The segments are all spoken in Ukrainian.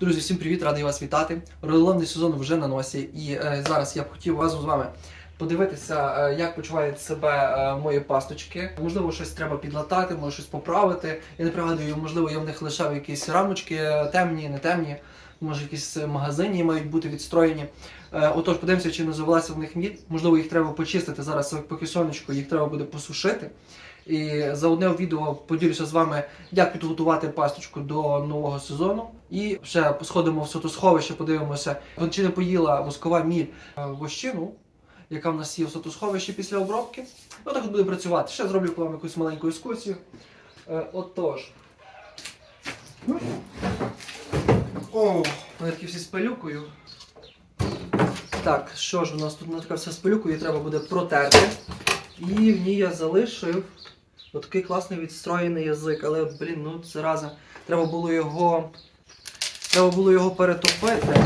Друзі, всім привіт, радий вас вітати. Ролонний сезон вже на носі, і е, зараз я б хотів разом з вами подивитися, е, як почувають себе е, мої пасточки. Можливо, щось треба підлатати, може щось поправити. Я не пригадую, можливо, я в них лишав якісь рамочки е, темні, не темні. Може, якісь магазині мають бути відстроєні. Отож, подивимося, чи не завелася в них міль. Можливо, їх треба почистити. Зараз поки сонечко, їх треба буде посушити. І за одне відео поділюся з вами, як підготувати пасточку до нового сезону. І ще сходимо в сотосховище, подивимося, чи не поїла воскова міль вощину, яка в нас є в сотосховищі після обробки. Отак от буде працювати. Ще зроблю вам якусь маленьку екскурсію. Е, Отож. О, вони такі всі з пилюкою. Так, що ж у нас тут вона така вся з пилюкою, її треба буде протерти. І в ній я залишив отакий класний відстроєний язик, але, блін, ну зараза. Треба було його. Треба було його перетопити.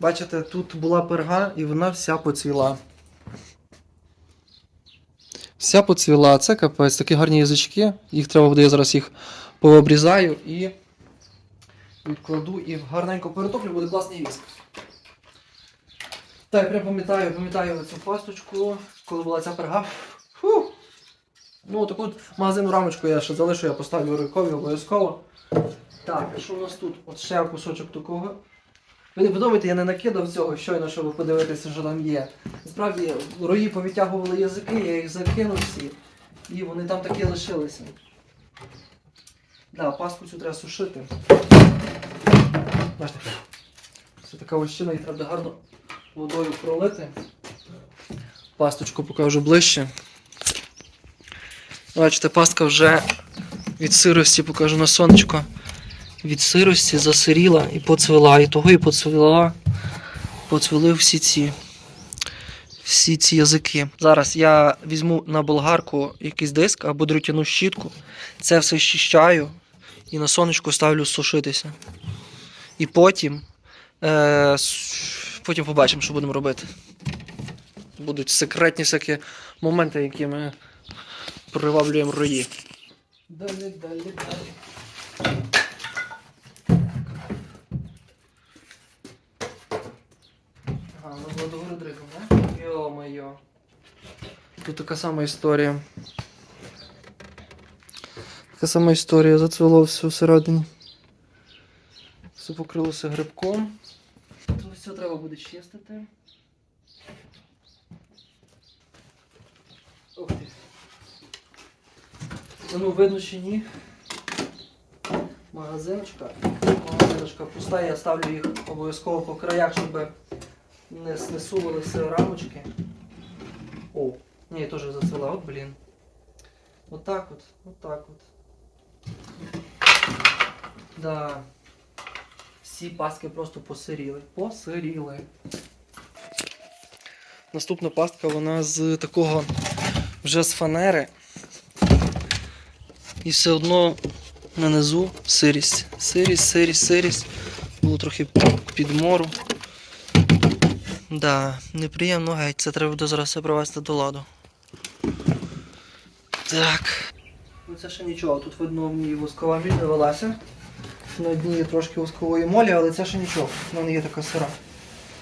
Бачите, тут була перга і вона вся поцвіла. Вся поцвіла, це капець, такі гарні язички. Їх треба буде, я зараз їх пообрізаю і відкладу і гарненько перетоплю, буде класний віск. Так, я пам'ятаю, пам'ятаю цю пасточку, коли була ця перга. Фу. Ну, таку магазинну рамочку я ще залишу, я поставлю Рикові обов'язково. Так, що у нас тут? От ще кусочок такого. Ви не подумайте, я не накидав цього щойно, щоб подивитися, що там є. Насправді, рої повитягували язики, я їх закинув всі. І вони там такі лишилися. Да, паску цю треба сушити. Бачите, це така ощина, її треба гарно водою пролити. Пасточку покажу ближче. Бачите, пастка вже від сирості, покажу на сонечко. Від сирості засиріла і поцвіла. І того і поцвіла. Поцвіли всі ці. Всі ці язики. Зараз я візьму на болгарку якийсь диск або дротяну щітку. Це все щищаю і на сонечко ставлю сушитися. І потім, е, потім побачимо, що будемо робити. Будуть секретні всякі моменти, які ми приваблюємо рої. Далі, далі, далі. Ага, ми з Ладогори дригом, да? Йо-моє. Тут така сама історія. Така сама історія, зацвіло все всередині. Все покрилося грибком. Тут все треба буде чистити. Ух ти. Ну, видно чи ні. Магазиночка. Магазиночка пуста, я ставлю їх обов'язково по краях, щоб не снесувалися рамочки. О, ні, я теж зацвела, от блін. Отак от, отак от. Да. Всі пастки просто посиріли. Посиріли. Наступна пастка, вона з такого вже з фанери. І все одно нанизу сирість. Сирість, сирість, сирість. Було трохи підмору. Да, неприємно геть, це треба буде зараз все привести до ладу. Так. Ну це ще нічого, тут видно в ній воскова міль не велася. На дні є трошки воскової молі, але це ще нічого. Вона не є така сира.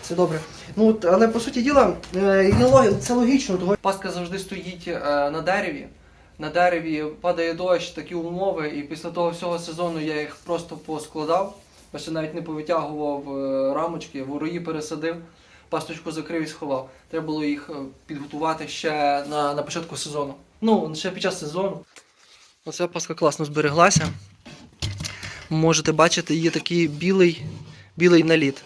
Це добре. Ну, але по суті діла, е, це логічно, того паска завжди стоїть е, на дереві. На дереві падає дощ, такі умови, і після того всього сезону я їх просто поскладав. Я ще навіть не повитягував е, рамочки, ворої пересадив, пасточку закрив і сховав. Треба було їх е, підготувати ще на, на початку сезону. Ну, ще під час сезону. Оця паска класно збереглася. Можете бачити, є такий білий, білий наліт.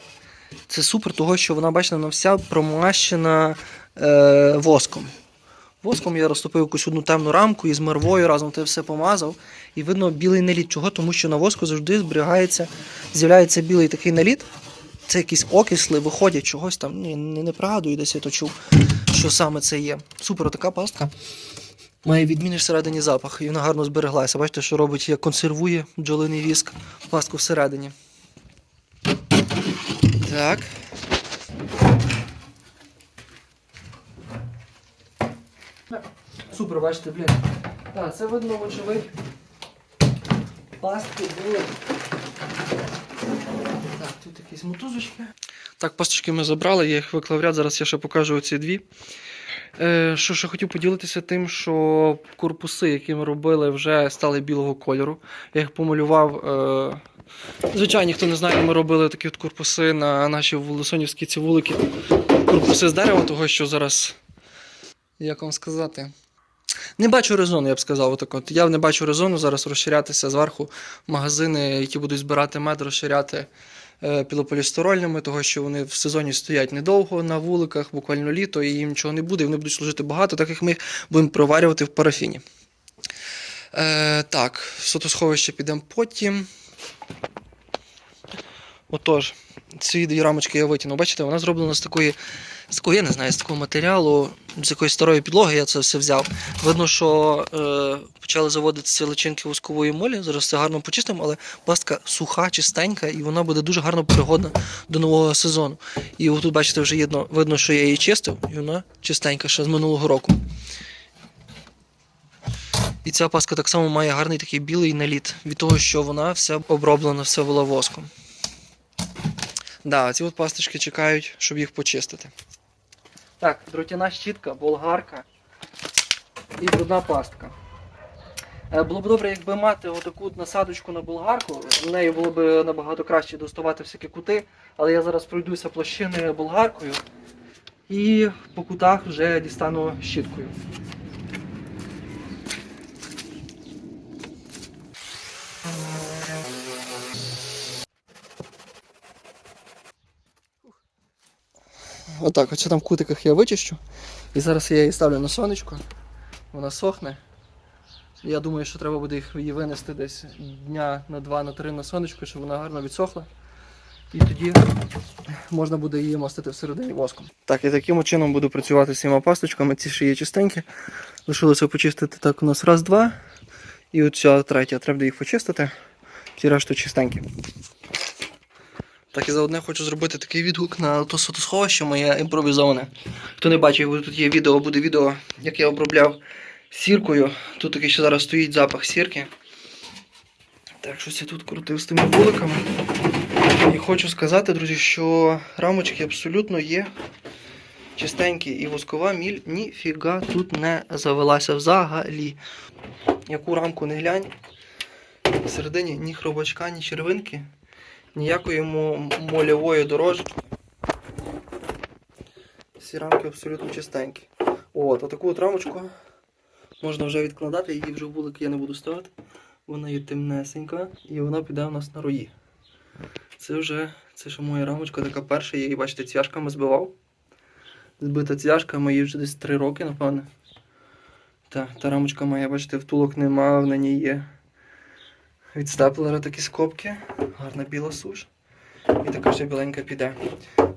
Це супер, того, що вона, бачите, вона вся промащена е, воском. Воском я розтопив якусь одну темну рамку і з мервою разом те все помазав. І видно білий наліт. Чого? Тому що на воску завжди зберігається, з'являється білий такий наліт. Це якісь окисли виходять чогось там. Ні, не, не пригадую, десь я то чув, що саме це є. Супер, така пастка. Має відмінний всередині запах, і вона гарно збереглася. Бачите, що робить, як консервує бджолиний віск пастку всередині. Так. Супер, бачите, блін. Так, це видно, вочевидь. Пастки були тут якісь мотузочки. Так, пасточки ми забрали, я їх виклав ряд, зараз я ще покажу оці дві. Е, що ще хотів поділитися тим, що корпуси, які ми робили, вже стали білого кольору. Я їх помалював. Е, звичайно, хто не знає, ми робили такі от корпуси на наші волосонівські ці вулики. Корпуси з дерева, того що зараз. Як вам сказати? Не бачу резону, я б сказав. Отак от. Я не бачу резону зараз розширятися зверху магазини, які будуть збирати мед, розширяти е, пілополістирольними, того що вони в сезоні стоять недовго на вуликах, буквально літо, і їм нічого не буде, і вони будуть служити багато, так як ми їх будемо проварювати в парафіні. Е, так, сотосховище підемо потім. Отож, ці дві рамочки я витягнув. Бачите, вона зроблена з такої, з такого, я не знаю, з такого матеріалу, з якоїсь старої підлоги я це все взяв. Видно, що е, почали заводитися личинки воскової молі. Зараз це гарно почистимо, але пластика суха, чистенька, і вона буде дуже гарно пригодна до нового сезону. І отут, бачите, вже видно, видно, що я її чистив, і вона чистенька ще з минулого року. І ця паска так само має гарний такий білий наліт від того, що вона вся оброблена, все була воском. Да, ці от пасточки чекають, щоб їх почистити. Так, дротяна щітка, болгарка і брудна пастка. Е, Було б добре, якби мати отаку насадочку на болгарку. В неї було б набагато краще доставати всякі кути, але я зараз пройдуся площиною болгаркою і по кутах вже дістану щіткою. Отак, оце там в кутиках я вичищу. І зараз я її ставлю на сонечко. Вона сохне. Я думаю, що треба буде їх- її винести десь дня на два, на три на сонечко, щоб вона гарно відсохла. І тоді можна буде її мастити всередині воском. Так, і таким чином буду працювати з цими пасточками. Ці ще є чистенькі. Лишилося почистити так у нас раз, два. І от ця третя. Треба буде їх почистити. Ті решту чистенькі. Так і заодне хочу зробити такий відгук на то сотосховище моє імпровізоване. Хто не бачив, тут є відео, буде відео, як я обробляв сіркою. Тут такий ще зараз стоїть запах сірки. Так, щось я тут крутив з тими вуликами. І хочу сказати, друзі, що рамочки абсолютно є чистенькі. І воскова міль ніфіга тут не завелася взагалі. Яку рамку не глянь. Всередині ні хробачка, ні червинки ніякої мо- мольової дорожки. Всі рамки абсолютно чистенькі. От, отаку от рамочку можна вже відкладати, її вже в вулик я не буду ставити. Вона є темнесенька і вона піде у нас на рої. Це вже це ще моя рамочка, така перша, я її, бачите, цвяшками збивав. Збита цвяшка, мої вже десь 3 роки, напевне. Та, та рамочка моя, бачите, втулок нема, в ній є від степлера такі скобки, гарна біла суш. І така ще біленька піде.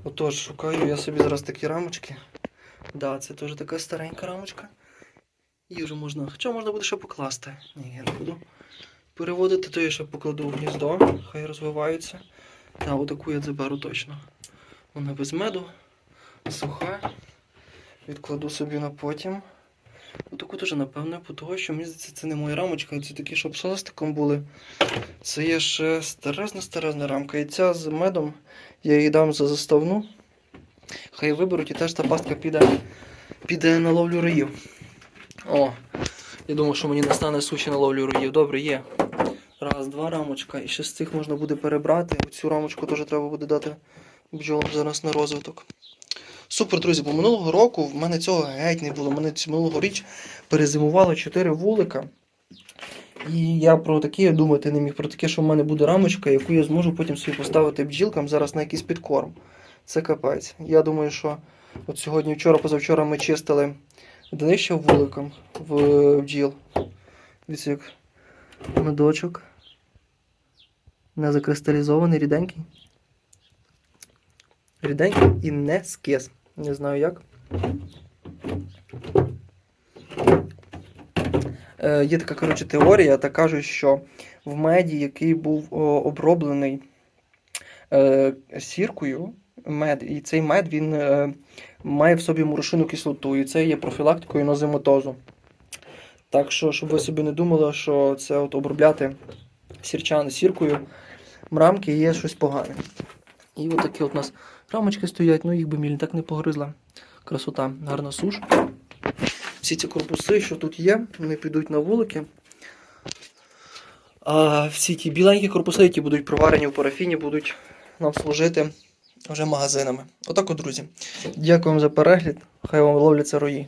Отож, шукаю я собі зараз такі рамочки. Да, це теж така старенька рамочка. Її вже можна. Хоча можна буде ще покласти. Ні, я не буду переводити, то я ще покладу в гніздо, хай розвиваються. Та отаку я заберу точно. Вона без меду, суха. Відкладу собі на потім. Отаку теж, напевно, по того, що мені здається, це не моя рамочка, це такі, щоб пластиком були. Це є ще старезна старезна рамка. І ця з медом я її дам за заставну. Хай виберуть і теж та пастка піде, піде на ловлю роїв. О, я думав, що мені не стане суші на ловлю роїв. Добре, є. Раз, два рамочка. І ще з цих можна буде перебрати. Цю рамочку теж треба буде дати бджолам зараз на розвиток. Супер, друзі, бо минулого року в мене цього геть не було. У мене минулого річ перезимувало 4 вулика. І я про таке думати не міг. Про таке, що в мене буде рамочка, яку я зможу потім собі поставити бджілкам зараз на якийсь підкорм. Це капець. Я думаю, що от сьогодні, вчора, позавчора ми чистили днище вуликом в бджіл. Дивіться, як медочок. Не закристалізований, ріденький. Ріденький і не скис. Не знаю як. Е, є така коротше, теорія, та кажуть, що в меді, який був оброблений е, сіркою, мед, і цей мед він е, має в собі мурашину кислоту, і це є профілактикою нозематозу. Так що, щоб ви собі не думали, що це от обробляти сірчан сіркою, мрамки є щось погане. І от такі от у нас рамочки стоять, ну їх би міль так не погризла. Красота, гарна суш. Всі ці корпуси, що тут є, вони підуть на вулики. А всі ті біленькі корпуси, які будуть проварені в парафіні, будуть нам служити вже магазинами. Отак от, друзі. Дякую вам за перегляд. Хай вам ловляться рої.